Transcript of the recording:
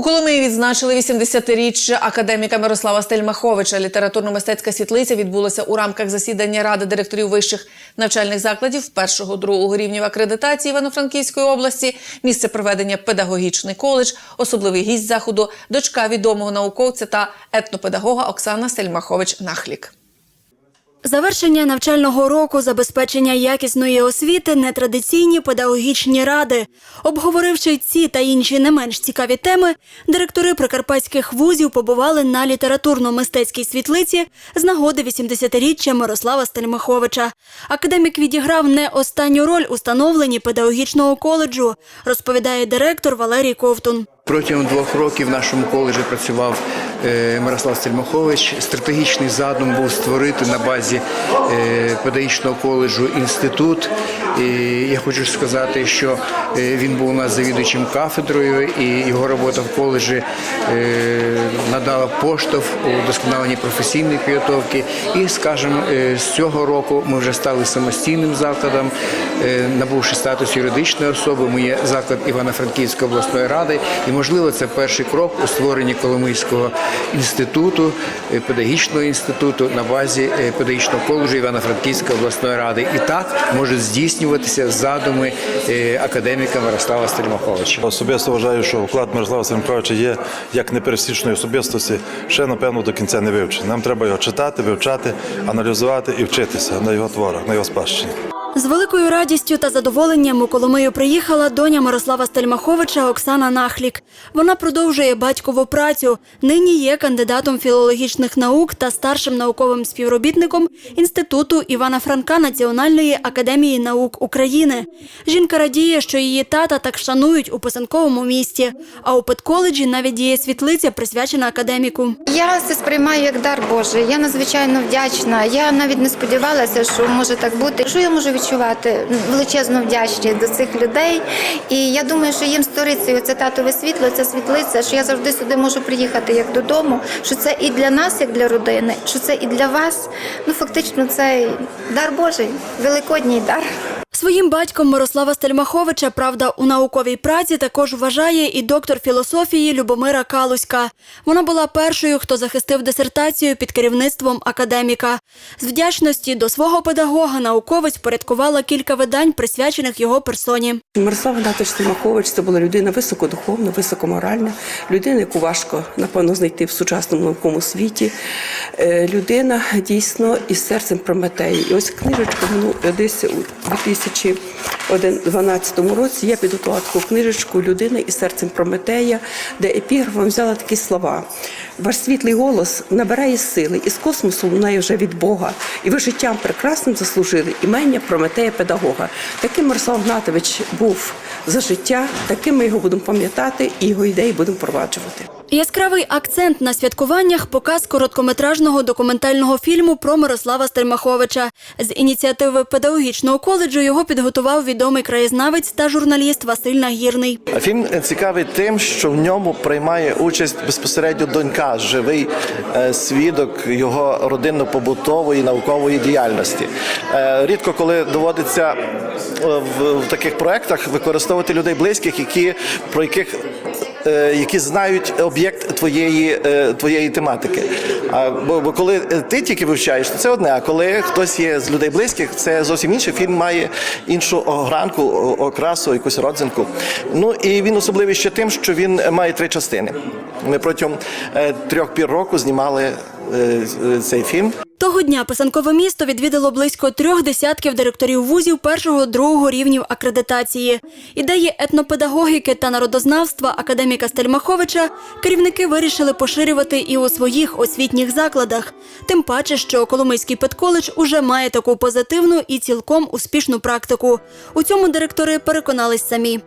У Коломиї відзначили 80-річчя академіка Мирослава Стельмаховича. Літературно-мистецька світлиця відбулася у рамках засідання Ради директорів вищих навчальних закладів першого другого рівнів акредитації Івано-Франківської області. Місце проведення педагогічний коледж, особливий гість заходу, дочка відомого науковця та етнопедагога Оксана Стельмахович Нахлік. Завершення навчального року, забезпечення якісної освіти, нетрадиційні педагогічні ради. Обговоривши ці та інші не менш цікаві теми, директори прикарпатських вузів побували на літературно-мистецькій світлиці з нагоди 80-річчя Мирослава Стельмаховича. Академік відіграв не останню роль у становленні педагогічного коледжу, розповідає директор Валерій Ковтун. Протягом двох років в нашому коледжі працював е, Мирослав Стельмахович. Стратегічний задум був створити на базі е, педагогічного коледжу інститут. Я хочу сказати, що е, він був у нас завідувачем кафедрою, і його робота в коледжі е, надала поштовх у досконаленні професійної підготовки. І, скажімо, е, з цього року ми вже стали самостійним закладом, набувши статус юридичної особи. Ми є заклад Івано-Франківської обласної ради, і можливо це перший крок у створенні Коломийського інституту, педагогічного інституту на базі педагогічного коледжу Івано-Франківської обласної ради. І так можуть здійснюватися задуми е, академіка Мирослава Стельмаховича. Особисто вважаю, що вклад Мирослава Семковича є як непересічної особистості, ще напевно до кінця не вивчений. Нам треба його читати, вивчати, аналізувати і вчитися на його творах, на його спадщині. З великою радістю та задоволенням у Коломию приїхала доня Мирослава Стельмаховича Оксана Нахлік. Вона продовжує батькову працю. Нині є кандидатом філологічних наук та старшим науковим співробітником Інституту Івана Франка Національної академії наук України. Жінка радіє, що її тата так шанують у писанковому місті. А у педколеджі навіть діє світлиця, присвячена академіку. Я це сприймаю як дар Божий. Я надзвичайно вдячна. Я навіть не сподівалася, що може так бути. Що я можу відчувати? Величезну вдячність до цих людей. І я думаю, що їм сторицею це татове світло, це світлиця, що я завжди сюди можу приїхати як додому. Що це і для нас, як для родини, що це і для вас. Ну фактично, це дар Божий, великодній дар. Своїм батьком Мирослава Стельмаховича, правда, у науковій праці також вважає і доктор філософії Любомира Калуська. Вона була першою, хто захистив дисертацію під керівництвом академіка. З вдячності до свого педагога науковець порядкувала кілька видань, присвячених його персоні. Мирослав Гнатович Тимахович це була людина високодуховна, високоморальна, людина, яку важко напевно знайти в сучасному науковому світі. Е, Людина дійсно із серцем Прометеї. І ось книжечка ну, десь у 2012 році я підготувала таку книжечку Людина із серцем Прометея, де епіграфом взяла такі слова. Ваш світлий голос набирає сили, із космосу лунає вже від Бога, і ви життям прекрасним заслужили імення Прометея педагога. Таким Мирослав Гнатович був за життя, таким ми його будемо пам'ятати і його ідеї будемо впроваджувати. Яскравий акцент на святкуваннях показ короткометражного документального фільму про Мирослава Стельмаховича. З ініціативи педагогічного коледжу його підготував відомий краєзнавець та журналіст Василь Нагірний. Фільм цікавий тим, що в ньому приймає участь безпосередньо донька, живий е, свідок його родинно-побутової наукової діяльності. Е, Рідко коли доводиться е, в, таких проєктах використовувати людей близьких, які про яких які знають об'єкт твоєї, е, твоєї тематики. А, бо, бо коли ти тільки вивчаєш, то це одне. А коли хтось є з людей близьких, це зовсім інше. Фільм має іншу огранку, окрасу, якусь родзинку. Ну і він особливий ще тим, що він має три частини. Ми протягом е, трьох пір року знімали е, е, цей фільм. Того дня писанкове місто відвідало близько трьох десятків директорів вузів першого другого рівнів акредитації. Ідеї етнопедагогіки та народознавства академіка Стельмаховича керівники вирішили поширювати і у своїх освітніх закладах. Тим паче, що Коломийський педколедж уже має таку позитивну і цілком успішну практику. У цьому директори переконались самі.